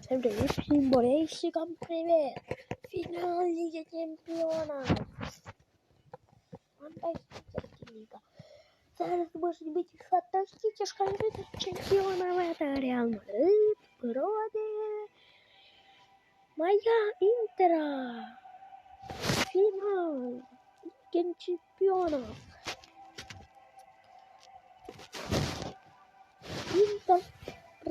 Sempre isso, porém, chegamos primeiro. Final Liga Campeonato. Fantástica Liga. Зараз можуть бути фантастичні шкалети чемпіонамета Реал Мадрид, Броди, Моя Інтера. Фінал Ліги Чемпіонів. Інтер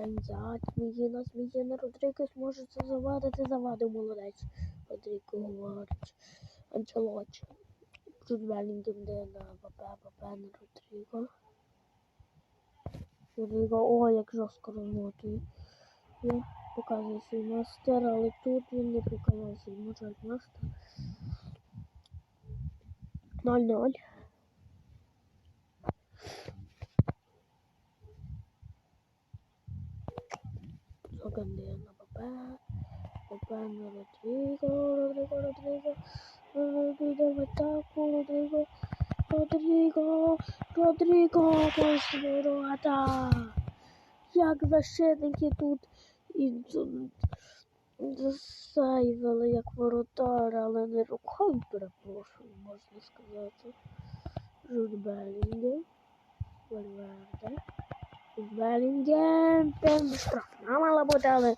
втрачає м'яч. Зміїна, Зміїна, може це завадити, завадив молодець. Родріго говорить. Анчелоч. Тут Белінгем де на ПП, ПП на Родріго. Родріго, о, як жорстко розмотує. Я показую свій мастер, але тут він не показав свій мастер. 0-0. Пану Родриго, Родриго, Родриго, Родриго, в атаку, Родриго, Родриго, Родриго, Косморота. Як защитники тут ідуть. Засайвали як воротар, але не рухом перепрошую, можна сказати. Жуд Беллінген. Вальверде. Беллінген. Штрафна мала бути, але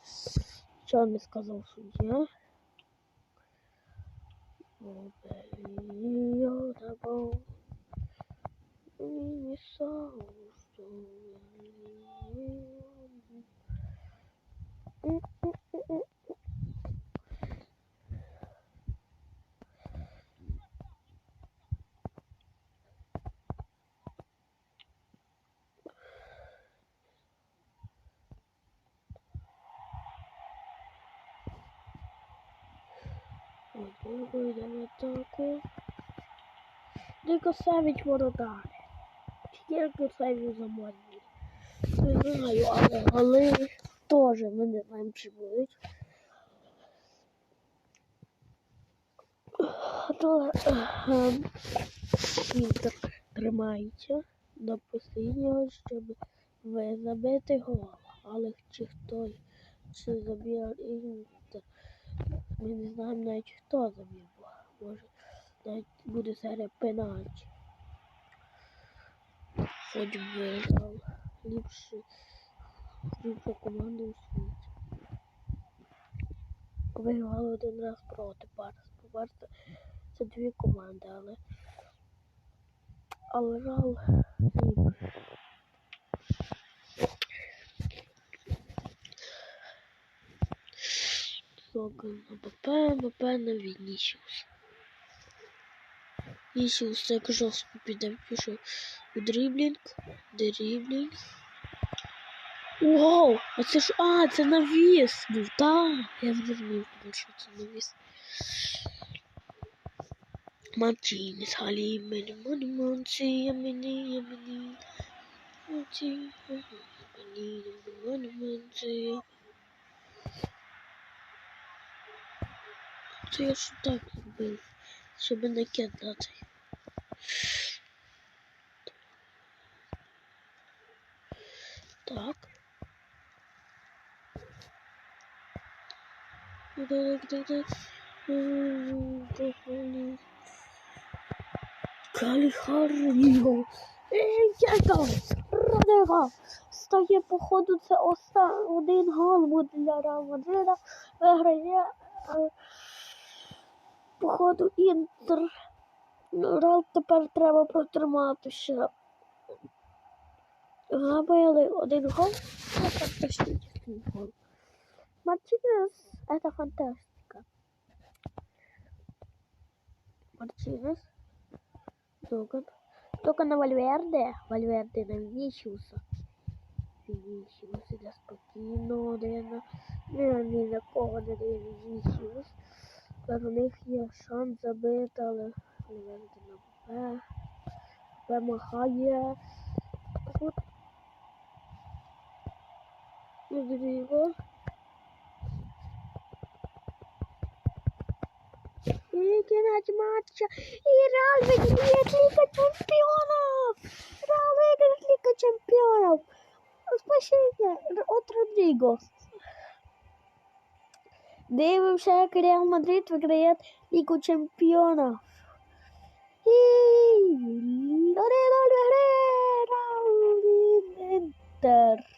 плечами сказал судья. Minnesota. Дико йде в атаку. Дико Савіч воротар. Тільки Савіч заморний. Не знаю, але голи теж ми не знаємо, чи будуть. То Інтер тримається до останнього, щоб ви забити гол. Але чи хто чи заб'є Інтер? Ми не знаємо навіть хто забив. Може навіть буде серія пенальті. Хоч виграв. Ліпше ліпша команда у світі. Виграли один раз проти Барса. Барса це дві команди, але але Рал ліпше. на БП, БП на Вінісіуса. Вінісіус так жорстко піде, пішов у дріблінг, дріблінг. Вау, а це ж... А, це навіс був, так. Я зрозумів, що це навіс. Мартінес, Халі, мені, мені, Монці, я мені, я мені. Монці, я мені, я мені, Монці, я мені. Це я ж так зробив, щоб не кидати. Так. Каліхарніо. Яка Родега. Стає, походу, це оста... один гол буде для Реал Мадрида. Виграє походу, інтер. Рал тепер треба протримати ще. Забили один гол, а фантастичний гол. Мартінес це фантастика. Мартінес. Доган. Только на Вальверде. Вальверде на Виничиуса. Виничиус, я спокійно, наверное. Не, не на кого, на Виничиуса. Тепер у них є шанс забити, але Вальверде на Б. Б махає. От. Родріго. И кінець матча. І Реал виграє Ліга Чемпіонів. Реал виграє Ліга Чемпіонів. Спасіння от Родріго. Дивимося, як Реал Мадрид виграє Лігу Чемпіонів. І Реал виграє Інтер.